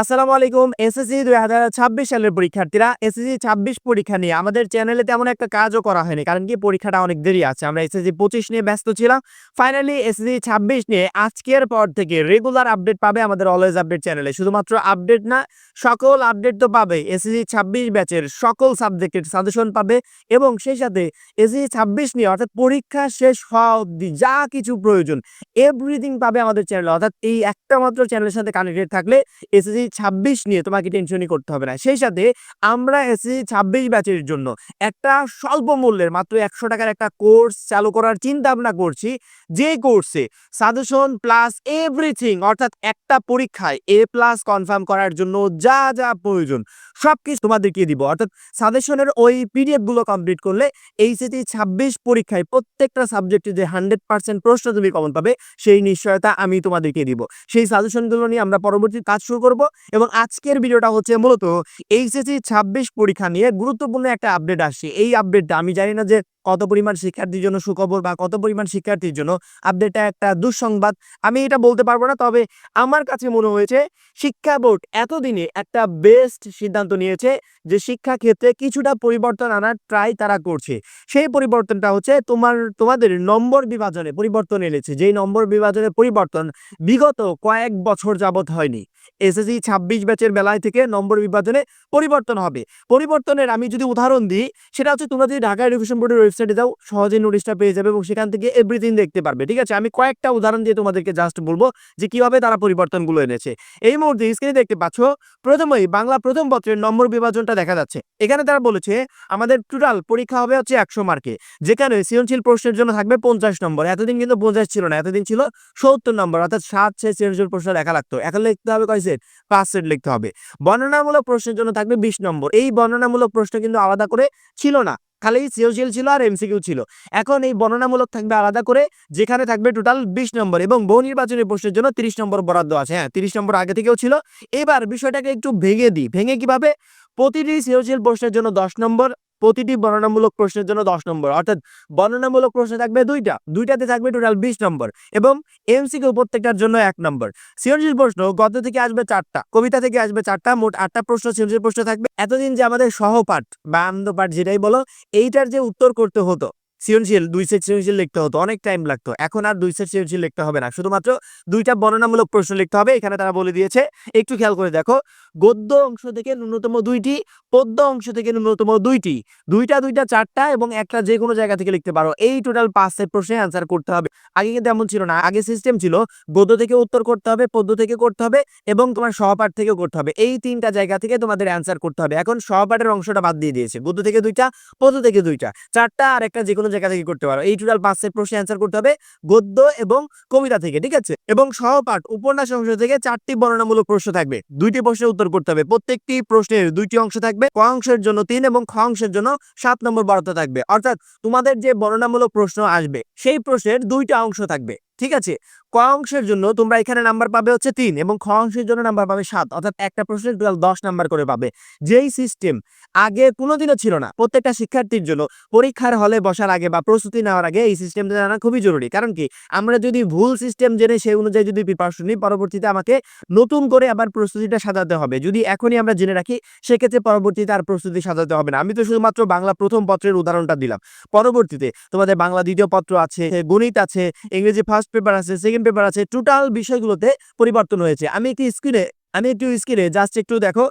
আসসালামু আলাইকুম, এসএসসি দুই হাজার ছাব্বিশ সালের পরীক্ষার্থীরা। এসএসসি ছাব্বিশ পরীক্ষা নিয়ে আমাদের চ্যানেলে তেমন একটা কাজও করা হয়নি, কারণ কি পরীক্ষাটা অনেক দেরি আছে। আমরা এসএসসি পঁচিশ নিয়ে ব্যস্ত ছিলাম। ফাইনালি এসএসসি ছাব্বিশ নিয়ে আজকের পর থেকে রেগুলার আপডেট পাবে আমাদের অলওয়েজ আপডেট চ্যানেলে শুধুমাত্র আপডেট না, সকল আপডেট তো পাবে এসএসসি ছাব্বিশ ব্যাচের সকল সাবজেক্টের সাজেশন পাবে এবং সেই সাথে এসএসসি ছাব্বিশ নিয়ে অর্থাৎ পরীক্ষা শেষ হওয়া অবধি যা কিছু প্রয়োজন এভরিথিং পাবে আমাদের চ্যানেলে অর্থাৎ এই একটা মাত্র চ্যানেলের সাথে কানেক্টেড থাকলে এসএসসি ছাব্বিশ নিয়ে তোমাকে টেনশনই করতে হবে না। সেই সাথে আমরা এসএসসি ছাব্বিশ ব্যাচের জন্য। একটা স্বল্প মূল্যের, মাত্র একশো টাকার একটা কোর্স চালু করার চিন্তা ভাবনা করছি। যে কোর্সে সাজেশন প্লাস এভরিথিং অর্থাৎ একটা পরীক্ষায় এ প্লাস কনফার্ম করার জন্য যা যা প্রয়োজন সব কিছু তোমাদেরকে দিব। অর্থাৎ সাজেশনের ওই পিডিএফগুলো কমপ্লিট করলে এইচএসি ছাব্বিশ পরীক্ষায় প্রত্যেকটা সাবজেক্টে যে হান্ড্রেড পার্সেন্ট প্রশ্ন তুমি কমন পাবে, সেই নিশ্চয়তা আমি তোমাদেরকে দিব। সেই সাজেশনগুলো নিয়ে আমরা পরবর্তী কাজ শুরু করব। এবং আজকের ভিডিওটা হচ্ছে মূলত এইচএসি ছাব্বিশ পরীক্ষা নিয়ে গুরুত্বপূর্ণ একটা আপডেট আসছে। এই আপডেটটা আমি জানি না যে কত পরিমাণ শিক্ষার্থীর জন্য সুখবর বা কত পরিমাণ শিক্ষার্থীর জন্য আপডেটটা একটা দুঃসংবাদ? আমি এটা বলতে পারব না, তবে আমার কাছে মনে হয়েছে শিক্ষা বোর্ড এতদিনে একটা বেস্ট সিদ্ধান্ত নিয়েছে যে শিক্ষা ক্ষেত্রে কিছুটা পরিবর্তন আনার ট্রাই তারা করছে। সেই পরিবর্তনটা হচ্ছে তোমার, তোমাদের নম্বর বিভাজনে পরিবর্তন এনেছে। যেই নম্বর বিভাজনের পরিবর্তন বিগত কয়েক বছর যাবৎ হয়নি। এসএসসি ছাব্বিশ ব্যাচের বেলায় থেকে নম্বর বিভাজনে পরিবর্তন হবে। পরিবর্তনের আমি যদি উদাহরণ দিই, সেটা হচ্ছে তোমরা যদি ঢাকা এডুকেশন বোর্ডের ওয়েবসাইটে যাও, সহজেই নোটিশটা পেয়ে যাবে এবং সেখান থেকে এভরিথিং দেখতে পারবে, ঠিক আছে? আমি কয়েকটা উদাহরণ দিয়ে তোমাদেরকে জাস্ট বলব যে কীভাবে তারা পরিবর্তনগুলো এনেছে। এই মুহূর্তে স্ক্রিনে দেখতে পাচ্ছ, প্রথমেই বাংলা প্রথম পত্রের নম্বর বিভাজনটা দেখা যাচ্ছে। এখানে তারা বলেছে, আমাদের টোটাল পরীক্ষা হবে হচ্ছে একশো মার্কে যেখানে সৃজনশীল প্রশ্নের জন্য থাকবে পঞ্চাশ নম্বর। এতদিন কিন্তু পঞ্চাশ ছিল না, এতদিন ছিল সত্তর নম্বর, অর্থাৎ সাত সেট সৃজনশীল প্রশ্ন লেখা লাগতো। এখন লিখতে হবে কয় সেট? পাঁচ সেট লিখতে হবে। বর্ণনামূলক প্রশ্নের জন্য থাকবে বিশ নম্বর। এই বর্ণনামূলক প্রশ্ন কিন্তু আলাদা করে ছিল না। খালি সিওসিএল ছিল আর এমসিকিউ ছিল। এখন এই বর্ণনামূলক থাকবে আলাদা করে, যেখানে থাকবে টোটাল বিশ নম্বর এবং বহু নির্বাচনী প্রশ্নের জন্য তিরিশ নম্বর বরাদ্দ আছে। হ্যাঁ তিরিশ নম্বর আগে থেকেও ছিল। এবার বিষয়টাকে একটু ভেঙে দিই। ভেঙে কীভাবে? প্রতিটি সৃজনশীল প্রশ্নের জন্য দশ নম্বর প্রতিটি বর্ণনামূলক প্রশ্নের জন্য দশ নম্বর। অর্থাৎ বর্ণনামূলক প্রশ্ন থাকবে দুইটা। দুইটাতে থাকবে টোটাল বিশ নম্বর এবং এমসিকিউ প্রত্যেকটার জন্য এক নম্বর। সৃজনশীল প্রশ্ন গত থেকে আসবে চারটা, কবিতা থেকে আসবে চারটা, মোট আটটা প্রশ্ন সৃজনশীল প্রশ্ন থাকবে। এতদিন যে আমাদের সহপাঠ বা আনন্দ পাঠ যেটাই বলো, এইটার যে উত্তর করতে হতো সৃজনশীল, দুই সেট সৃজনশীল লিখতে হতো, অনেক টাইম লাগতো। এখন আর দুই সেট সৃজনশীল লিখতে হবে না। শুধুমাত্র দুইটা বর্ণনামূলক প্রশ্ন লিখতে হবে, এখানে তারা বলে দিয়েছে। একটু খেয়াল করে দেখো, গদ্য অংশ থেকে ন্যূনতম দুইটি, পদ্য অংশ থেকে ন্যূনতম দুইটি। দুইটা দুইটা, চারটা এবং একটা যে কোনো জায়গা থেকে লিখতে পারো। এই টোটাল পাঁচ সেট প্রশ্নে অ্যান্সার করতে হবে। আগে কিন্তু এমন ছিল না। আগে সিস্টেম ছিল, গদ্য থেকে উত্তর করতে হবে, পদ্য থেকে করতে হবে এবং তোমার সহপাঠ থেকেও করতে হবে। এই তিনটা জায়গা থেকে তোমাদের অ্যান্সার করতে হবে। এখন সহপাঠের অংশটা বাদ দিয়ে দিয়েছে। গদ্য থেকে দুইটা, পদ্য থেকে দুইটা। চারটা আর একটা যে কোনো থেকে করতে পারো? এই টোটাল পাঁচ সেট প্রশ্নের অ্যান্সার করতে হবে গদ্য এবং কবিতা থেকে, ঠিক আছে? এবং সহপাঠ উপন্যাস অংশ থেকে চারটি বর্ণনামূলক প্রশ্ন থাকবে। দুইটি প্রশ্নের উত্তর করতে হবে। প্রত্যেকটি প্রশ্নের দুইটি অংশ থাকবে। ক অংশের জন্য তিন এবং খ অংশের জন্য সাত নম্বর বারোটা থাকবে। অর্থাৎ তোমাদের যে বর্ণনামূলক প্রশ্ন আসবে, সেই প্রশ্নের দুইটা অংশ থাকবে। ঠিক আছে? ক অংশের জন্য তোমরা এখানে নাম্বার পাবে হচ্ছে তিন এবং খ অংশের জন্য নাম্বার পাবে সাত। অর্থাৎ একটা প্রশ্নের টোটাল দশ নাম্বার করে পাবে। যেই সিস্টেম আগে কোনোদিনও ছিল না, প্রত্যেকটা শিক্ষার্থীর জন্য পরীক্ষার হলে বসার আগে বা প্রস্তুতি নেওয়ার আগে এই সিস্টেমটা জানা খুবই জরুরি। কারণ কি? আমরা যদি ভুল সিস্টেম জেনে সেই অনুযায়ী যদি প্রিপারেশন নিই, পরবর্তীতে আমাকে নতুন করে আবার প্রস্তুতিটা সাজাতে হবে। যদি এখনই আমরা জেনে রাখি, সেক্ষেত্রে পরবর্তীতে আর প্রস্তুতি সাজাতে হবে না। আমি তো শুধুমাত্র বাংলা প্রথম পত্রের উদাহরণটা দিলাম। পরবর্তীতে তোমাদের বাংলা দ্বিতীয় পত্র আছে, গণিত আছে, ইংরেজি ফার্স্ট পেপার আছে সেকেন্ড পেপার আছে টোটাল বিষয়গুলোতে পরিবর্তন হয়েছে। আমি একটি স্ক্রিনে আমি একটু স্ক্রিনে জাস্ট একটু দেখো,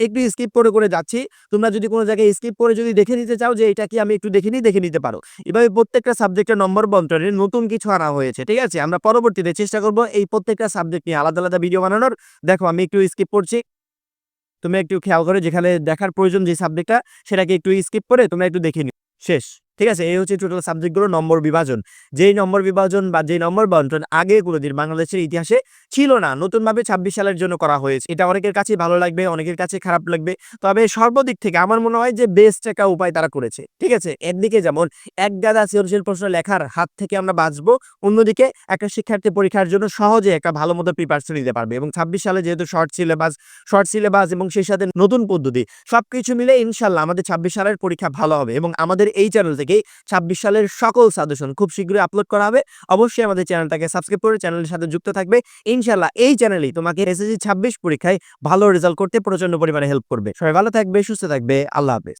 একটু স্কিপ করে করে যাচ্ছি। তোমরা যদি কোনো জায়গায় স্কিপ করে যদি দেখে নিতে চাও যে এটা কি আমি একটু দেখে নিই, দেখে নিতে পারো। এভাবে প্রত্যেকটা সাবজেক্টের নম্বর বন্টনে নতুন কিছু আনা হয়েছে, ঠিক আছে? আমরা পরবর্তীতে চেষ্টা করব এই প্রত্যেকটা সাবজেক্ট নিয়ে আলাদা আলাদা ভিডিও বানানোর। দেখো, আমি একটু স্কিপ করছি। তুমি একটু খেয়াল করে যেখানে দেখার প্রয়োজন যে সাবজেক্টটা সেটাকে একটু স্কিপ করে তোমরা একটু দেখে নিও। শেষ। ঠিক আছে? এই হচ্ছে টোটাল সাবজেক্টগুলো নম্বর বিভাজন। যেই নম্বর বিভাজন বা যেই নম্বর বন্টন আগে কোনোদিন বাংলাদেশের ইতিহাসে ছিল না। নতুনভাবে ছাব্বিশ সালের জন্য করা হয়েছে। এটা অনেকের কাছে ভালো লাগবে, অনেকের কাছে খারাপ লাগবে। তবে সর্বদিক থেকে আমার মনে হয় যে বেস্ট একটা উপায় তারা করেছে। ঠিক আছে? একদিকে যেমন এক গাদা সৃজনশীল প্রশ্ন লেখার হাত থেকে আমরা বাঁচবো, অন্যদিকে একটা শিক্ষার্থী পরীক্ষার জন্য সহজে একটা ভালো মতো প্রিপারেশন নিতে পারবে এবং ছাব্বিশ সালে যেহেতু শর্ট সিলেবাস শর্ট সিলেবাস এবং সেই সাথে নতুন পদ্ধতি, সবকিছু মিলে ইনশাল্লাহ আমাদের ছাব্বিশ সালের পরীক্ষা ভালো হবে এবং আমাদের এই চ্যানেল থেকেই ছাব্বিশ সালের সকল সাজেশন খুব শীঘ্রই আপলোড করা হবে। অবশ্যই আমাদের চ্যানেলটাকে সাবস্ক্রাইব করে চ্যানেলের সাথে যুক্ত থাকবে। ইনশাল্লাহ এই চ্যানেলই তোমাকে এসএসসি ছাব্বিশ পরীক্ষায় ভালো রেজাল্ট করতে প্রচণ্ড পরিমাণে হেল্প করবে। সবাই ভালো থাকবে, সুস্থ থাকবে, আল্লাহ হাফেজ।